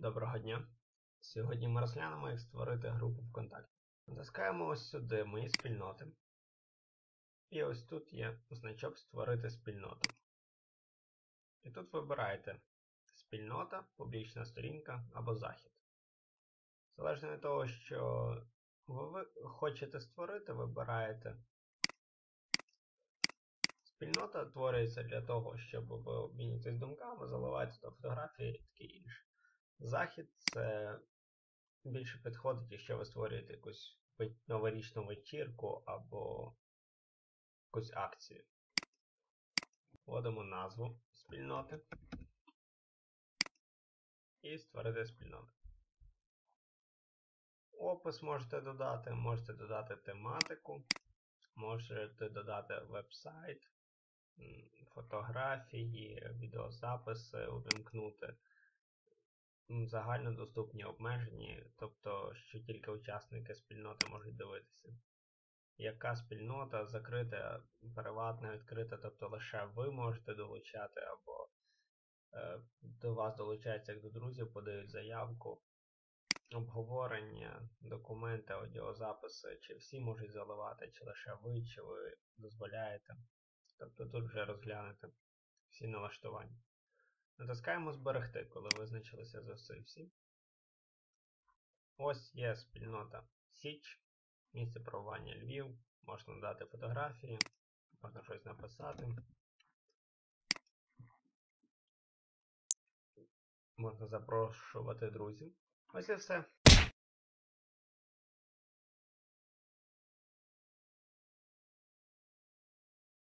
Доброго дня! Сьогодні ми розглянемо, як створити групу ВКонтакті. Натискаємо ось сюди Мої спільноти. І ось тут є значок Створити спільноту. І тут вибираєте спільнота, публічна сторінка або захід. Залежно від того, що ви хочете створити, вибираєте. Спільнота творюється для того, щоб ви обмінюєтесь думками, заливаєте до фотографії і таке інше. Захід це більше підходить, якщо ви створюєте якусь новорічну вечірку або якусь акцію. Вводимо назву спільноти і створити спільноту. Опис можете додати, можете додати тематику, можете додати веб-сайт, фотографії, відеозаписи, увімкнути загальнодоступні обмежені, тобто, що тільки учасники спільноти можуть дивитися. Яка спільнота закрита, приватна, відкрита, тобто лише ви можете долучати, або е, до вас долучаються як до друзів, подають заявку, обговорення, документи, аудіозаписи, чи всі можуть заливати, чи лише ви, чи ви дозволяєте. Тобто тут вже розглянете всі налаштування. Натискаємо Зберегти, коли визначилися за все всі. Ось є спільнота Січ, місце провування Львів, можна дати фотографії, можна щось написати. Можна запрошувати друзів. Ось і все.